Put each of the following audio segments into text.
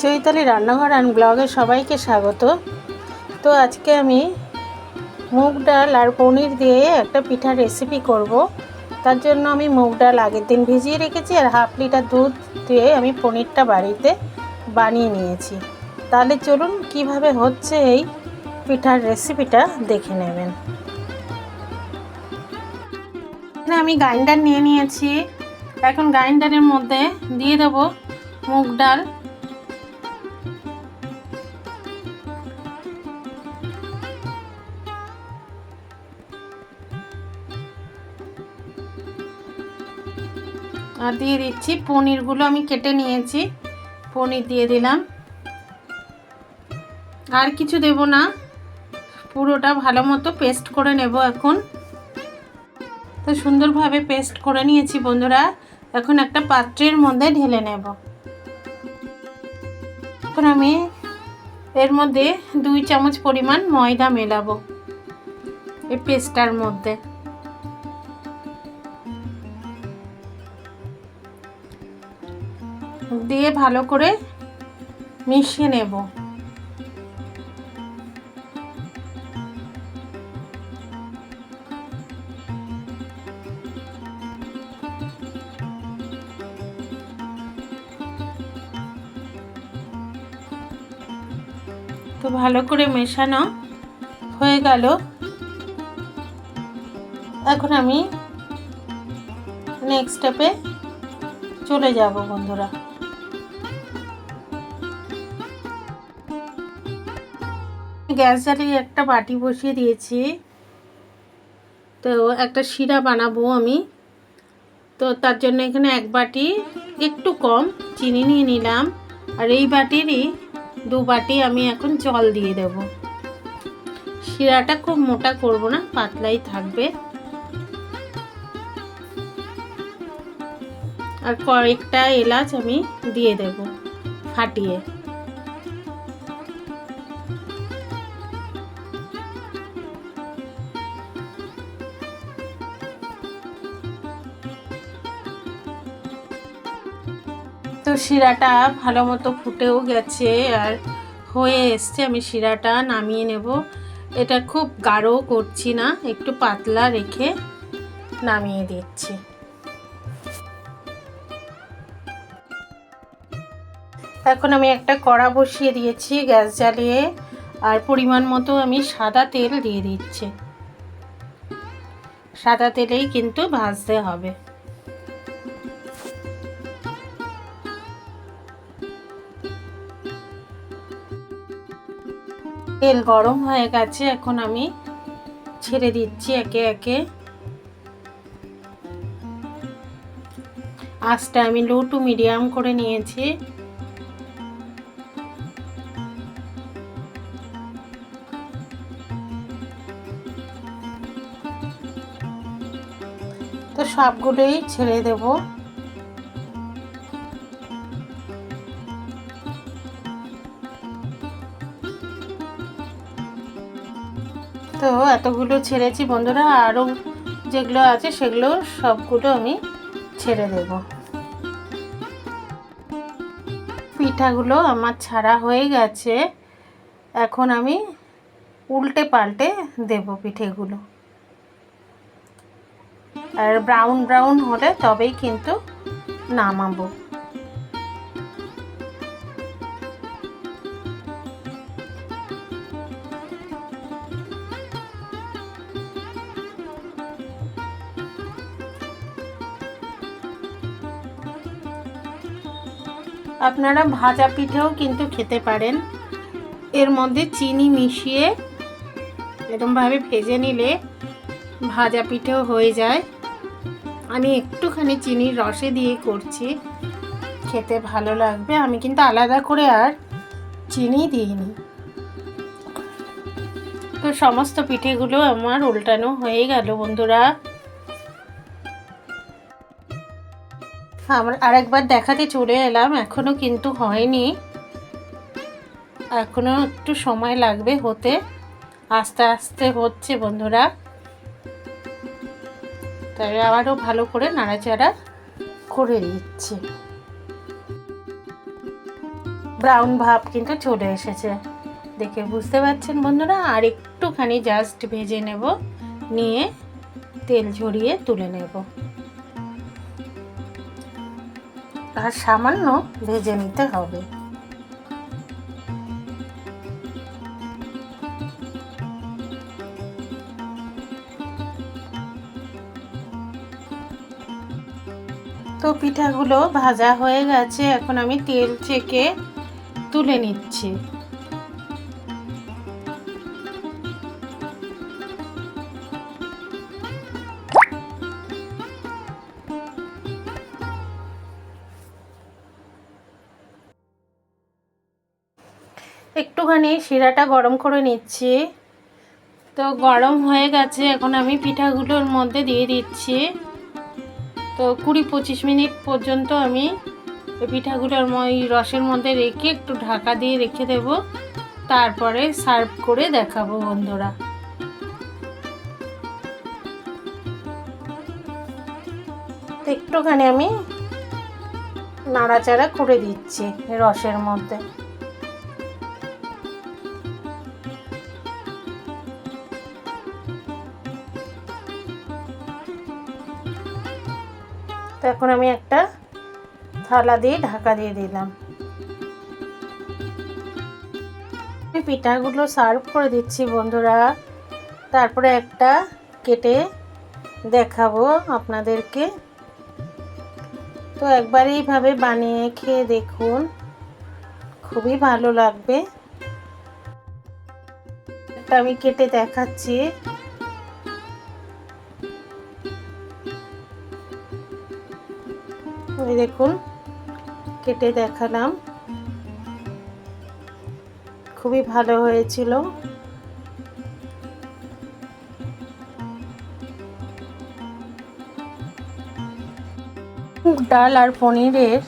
চৈতালি রান্নাঘর অ্যান্ড ব্লগে সবাইকে স্বাগত। তো আজকে আমি মুগ ডাল আর পনির দিয়ে একটা পিঠার রেসিপি করব। তার জন্য আমি মুগ ডাল আগের দিন ভিজিয়ে রেখেছি আর হাফ লিটার দুধ দিয়ে আমি পনিরটা বাড়িতে বানিয়ে নিয়েছি। তাহলে চলুন কীভাবে হচ্ছে এই পিঠার রেসিপিটা দেখে নেবেন। আমি গ্রাইন্ডার নিয়ে নিয়েছি। এখন গ্রাইন্ডারের মধ্যে দিয়ে দেবো মুগ ডাল। আর দিয়ে দিচ্ছি পনিরগুলো আমি কেটে নিয়েছি। পনির দিয়ে দিলাম। আর কিছু দেব না। পুরোটা ভালো মতো পেস্ট করে নেব এখন। তো সুন্দরভাবে পেস্ট করে নিয়েছি বন্ধুরা। এখন একটা পাত্রের মধ্যে ঢেলে নেব। এখন আমি এর মধ্যে দুই চামচ পরিমাণ ময়দা মেলাবো এই পেস্টটার মধ্যে। দিয়ে ভালো করে মিশিয়ে নেব। তো ভালো করে মেশানো হয়ে গেল। এখন আমি নেক্সট স্টেপে চলে যাব বন্ধুরা। গ্যাস জ্বালিয়ে একটা বাটি বসিয়ে দিয়েছি। তো একটা শিরা বানাবো আমি। তো তার জন্য এখানে এক বাটি একটু কম চিনি নিয়ে নিলাম। আর এই বাটিরই দু বাটি আমি এখন জল দিয়ে দেব। শিরাটা খুব মোটা করব না, পাতলাই থাকবে। আর কয়েকটা এলাচ আমি দিয়ে দেব ফাটিয়ে। তো শিরাটা ভালো মতো ফুটেও গেছে আর হয়ে এসছে। আমি শিরাটা নামিয়ে নেব। এটা খুব গাঢ় করছি না, একটু পাতলা রেখে নামিয়ে দিচ্ছি। এখন আমি একটা কড়া বসিয়ে দিয়েছি গ্যাস জ্বালিয়ে, আর পরিমাণ মতো আমি সাদা তেল দিয়ে দিচ্ছি। সাদা তেলেই কিন্তু ভাজতে হবে। তেল গরম হয়ে গেছে, এখন আমি ছেড়ে দিচ্ছি একে একে। আঁচটা আমি লো টু মিডিয়াম করে নিয়েছি। তো সবগুলোই ছেড়ে দেবো। তো এতগুলো ছেড়েছি বন্ধুরা, আরও যেগুলো আছে সেগুলো সবগুলো আমি ছেড়ে দেব। পিঠাগুলো আমার ছাড়া হয়ে গেছে। এখন আমি উল্টে পাল্টে দেব পিঠেগুলো। আর ব্রাউন ব্রাউন হলে তবেই কিন্তু নামাবো। আপনারা ভাজা পিঠেও কিন্তু খেতে পারেন। এর মধ্যে চিনি মিশিয়ে এরমভাবে ভেজে নিলে ভাজা পিঠেও হয়ে যায়। আমি একটুখানি চিনির রসে দিয়ে করছি, খেতে ভালো লাগবে। আমি কিন্তু আলাদা করে আর চিনি দিইনি। তো সমস্ত পিঠেগুলো আমার উল্টানো হয়ে গেল বন্ধুরা। আমার আরেকবার দেখাতে চলে এলাম এখনও কিন্তু হয়নি। এখনও একটু সময় লাগবে হতে। আস্তে আস্তে হচ্ছে বন্ধুরা। তাই আবারও ভালো করে নাড়াচাড়া করে দিচ্ছি ব্রাউন ভাব কিন্তু চলে এসেছে। দেখে বুঝতে পারছেন বন্ধুরা? আর একটুখানি জাস্ট ভেজে নেব, নিয়ে তেল ঝরিয়ে তুলে নেব। আর সামান্য ভেজে নিতে হবে। তো পিঠাগুলো ভাজা হয়ে গেছে, এখন আমি তেল থেকে তুলে নিচ্ছি। একটুখানি শিরাটা গরম করে নিচ্ছি। তো গরম হয়ে গেছে, এখন আমি পিঠাগুলোর মধ্যে দিয়ে দিচ্ছি। তো কুড়ি পঁচিশ মিনিট পর্যন্ত আমি পিঠাগুলোর এই রসের মধ্যে রেখে একটু ঢাকা দিয়ে রেখে দেব। তারপরে সার্ভ করে দেখাবো বন্ধুরা। একটুখানি আমি নাড়াচাড়া করে দিচ্ছি রসের মধ্যে। তো এখন আমি একটা থালা দিয়ে ঢাকা দিয়ে দিলাম। আমি পিঠাগুলো সার্ভ করে দিচ্ছি বন্ধুরা। তারপরে একটা কেটে দেখাবো আপনাদেরকে। তো একবার এইভাবে বানিয়ে খেয়ে দেখুন। খুবই ভালো লাগবে। একটা আমি কেটে দেখাচ্ছি। ওই দেখুন, কেটে দেখালাম। খুবই ভালো হয়েছিল। ডাল আর পনিরের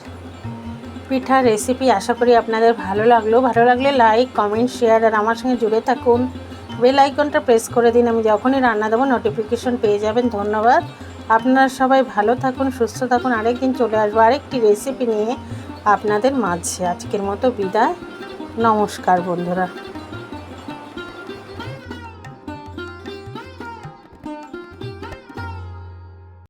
পিঠা রেসিপি আশা করি আপনাদের ভালো লাগল। ভালো লাগলে লাইক কমেন্ট শেয়ার আর আমার সঙ্গে জুড়ে থাকুন। বেল আইকনটা প্রেস করে দিন। আমি যখনই রান্না দেবো নোটিফিকেশন পেয়ে যাবেন। ধন্যবাদ। আপনারা সবাই ভালো থাকুন, সুস্থ থাকুন। আরেকদিন চলে আসব আরেকটি রেসিপি নিয়ে আপনাদের মাঝে। আজকের মতো বিদায়। নমস্কার বন্ধুরা।